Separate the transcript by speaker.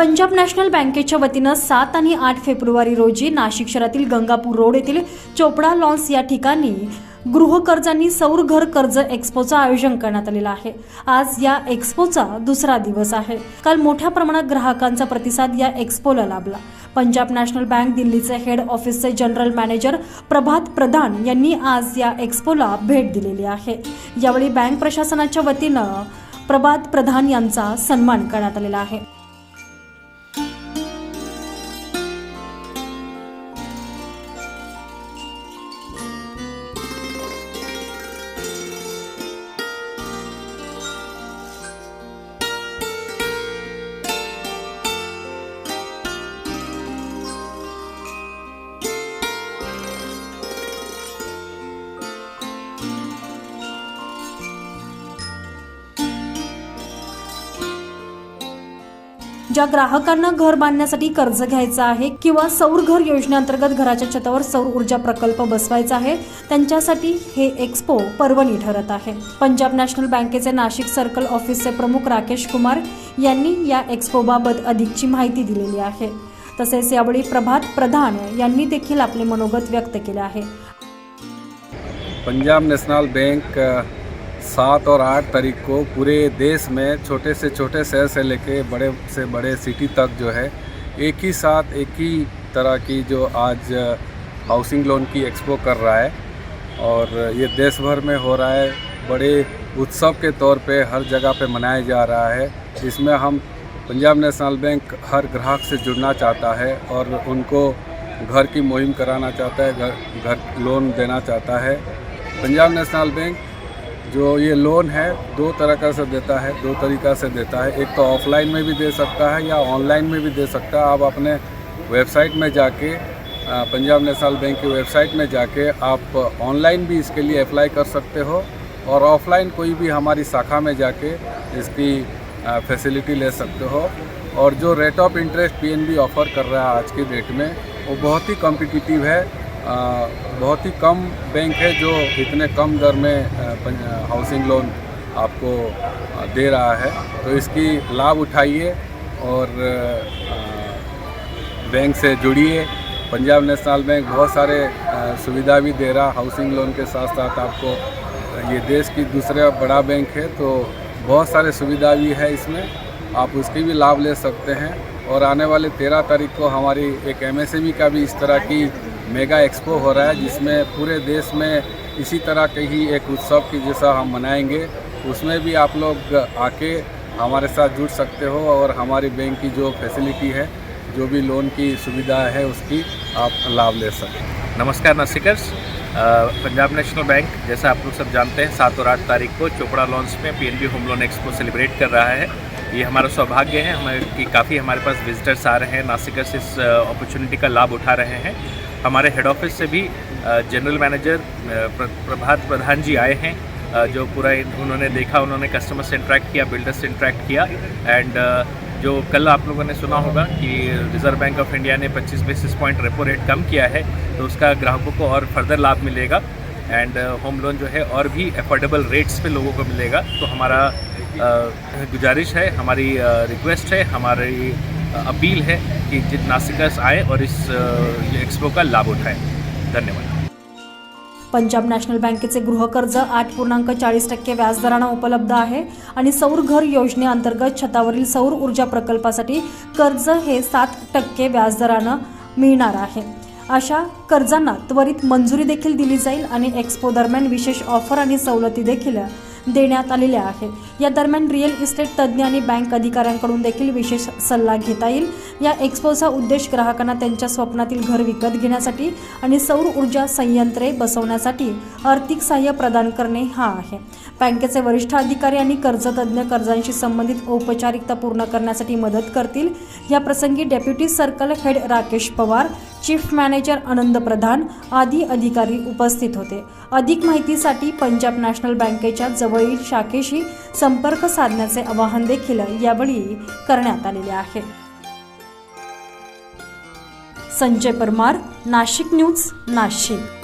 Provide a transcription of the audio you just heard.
Speaker 1: Punjab national बँकेच्या वतीनं सात आणि आठ फेब्रुवारी रोजी नाशिक शहरातील गंगापूर रोड येथील चोपडा लॉन्स या ठिकाणी गृहकर्जांनी सौर घर कर्ज एक्स्पोचं आयोजन करण्यात आलेलं आहे. आज या एक्स्पोचा दुसरा दिवस आहे. काल मोठ्या प्रमाणात ग्राहकांचा प्रतिसाद या एक्स्पोला लाभला. पंजाब नॅशनल बँक दिल्लीचे हेड ऑफिसचे जनरल मॅनेजर प्रभात प्रधान यांनी आज या एक्स्पोला भेट दिलेली आहे. यावेळी बँक प्रशासनाच्या वतीनं प्रभात प्रधान यांचा सन्मान करण्यात आलेला आहे. ज्या ग्राहकांना घर बांधण्यासाठी कर्ज घ्यायचं आहे किंवा सौर घर योजनेअंतर्गत घराच्या छतावर सौर ऊर्जा प्रकल्प बसवायचा आहे त्यांच्यासाठी हे एक्सपो पर्वणी ठरत आहे. पंजाब नॅशनल बँकेचे नाशिक सर्कल ऑफिसचे प्रमुख राकेश कुमार यांनी या एक्सपोबाबत अधिकची माहिती दिलेली आहे. तसेच यावेळी प्रभात प्रधान यांनी देखील आपले मनोगत व्यक्त केले आहे.
Speaker 2: पंजाब नॅशनल बँक सात और आठ तारीख को पूरे देश में छोटे से छोटे शहर से लेके बड़े से बड़े सिटी तक जो है, एक ही साथ, एक ही तरह की जो आज हाउसिंग लोन की एक्सपो कर रहा है। और ये देश भर में हो रहा है। बड़े उत्सव के तौर पे हर जगह पे मनाया जा रहा है। इसमें हम पंजाब नेशनल बैंक हर ग्राहक से जुड़ना चाहता है और उनको घर की मुहिम कराना चाहता है, घर घर लोन देना चाहता है। पंजाब नेशनल बैंक जो ये लोन है, दो तरह का से देता है, दो तरीका से देता है। एक तो ऑफलाइन में भी दे सकता है या ऑनलाइन में भी दे सकता है। आप अपने वेबसाइट में जाके पंजाब नेशनल बैंक की वेबसाइट में जाके आप ऑनलाइन भी इसके लिए अप्लाई कर सकते हो और ऑफलाइन कोई भी हमारी शाखा में जाके इसकी फैसिलिटी ले सकते हो। और जो rate of interest PNB offer कर रहा है आज की डेट में, वो बहुत ही कॉम्पिटिटिव है। बहुत ही कम बैंक है जो इतने कम दर में हाउसिंग लोन आपको दे रहा है। तो इसकी लाभ उठाइए और बैंक से जुड़िए। पंजाब नेशनल बैंक बहुत सारे सुविधा भी दे रहा हाउसिंग लोन के साथ साथ आपको। ये देश की दूसरा बड़ा बैंक है तो बहुत सारे सुविधा भी है इसमें। आप उसकी भी लाभ ले सकते हैं। और आने वाले तेरह तारीख को हमारी एक एम का भी इस तरह की मेगा एक्सपो हो रहा है, जिसमें पूरे देश में इसी तरह के ही एक उत्सव की जैसा हम मनाएँगे। उसमें भी आप लोग आके हमारे साथ जुड़ सकते हो और हमारी बैंक की जो फैसिलिटी है, जो भी लोन की सुविधा है, उसकी आप लाभ ले सकें।
Speaker 3: नमस्कार नासिकर्स। पंजाब नेशनल बैंक, जैसा आप लोग सब जानते हैं, सात और आठ तारीख को चोपड़ा लॉन्च में PNB home loan expo celebrate कर रहा है। ये हमारा सौभाग्य है हमारे कि काफ़ी हमारे पास विजिटर्स आ रहे हैं। नासिकर्स इस अपॉर्चुनिटी का लाभ उठा रहे हैं। हमारे हेड ऑफ़िस से भी जनरल मैनेजर प्रभात प्रधान जी आए हैं जो पूरा उन्होंने देखा, उन्होंने कस्टमर से इंट्रैक्ट किया बिल्डर से इंट्रैक्ट किया एंड जो कल आप लोगों ने सुना होगा कि रिज़र्व बैंक ऑफ़ इंडिया ने 25 बेसिस पॉइंट रेपो रेट कम किया है तो उसका ग्राहकों को और फर्दर लाभ मिलेगा एंड होम लोन जो है और भी अफोर्डेबल रेट्स पे लोगों को मिलेगा तो हमारा गुजारिश है, हमारी रिक्वेस्ट है, हमारी अपील है कि जिन नासिकर्स आए और इस एक्सपो का लाभ उठाएं। धन्यवाद।
Speaker 1: पंजाब नॅशनल बँकेचे गृहकर्ज आठ पूर्णांक चाळीस टक्के व्याजदरानं उपलब्ध आहे आणि सौर घर योजनेअंतर्गत छतावरील सौर ऊर्जा प्रकल्पासाठी कर्ज हे सात टक्के व्याजदरानं मिळणार आहे. अशा कर्जांना त्वरित मंजुरी देखील दिली जाईल आणि एक्सपो दरम्यान विशेष ऑफर आणि सवलती देखील देण्यात आलेल्या आहेत. या दरम्यान रिअल इस्टेट तज्ज्ञ आणि बँक अधिकाऱ्यांकडून देखील विशेष सल्ला घेता येईल. या एक्सपोचा उद्देश ग्राहकांना त्यांच्या स्वप्नातील घर विकत घेण्यासाठी आणि सौर ऊर्जा संयंत्रे बसवण्यासाठी आर्थिक सहाय्य प्रदान करणे हा आहे. बँकेचे वरिष्ठ अधिकारी आणि कर्जतज्ञ कर्जांशी संबंधित औपचारिकता पूर्ण करण्यासाठी मदत करतील. या प्रसंगी deputy circle head Rakesh Pawar chief manager Anand Pradhan आदी अधिकारी उपस्थित होते. अधिक माहितीसाठी पंजाब नॅशनल बँकेच्या जवळील शाखेशी संपर्क साधण्याचे आवाहन देखील यावेळी करण्यात आलेले आहे. संजय परमार नाशिक न्यूज नाशिक.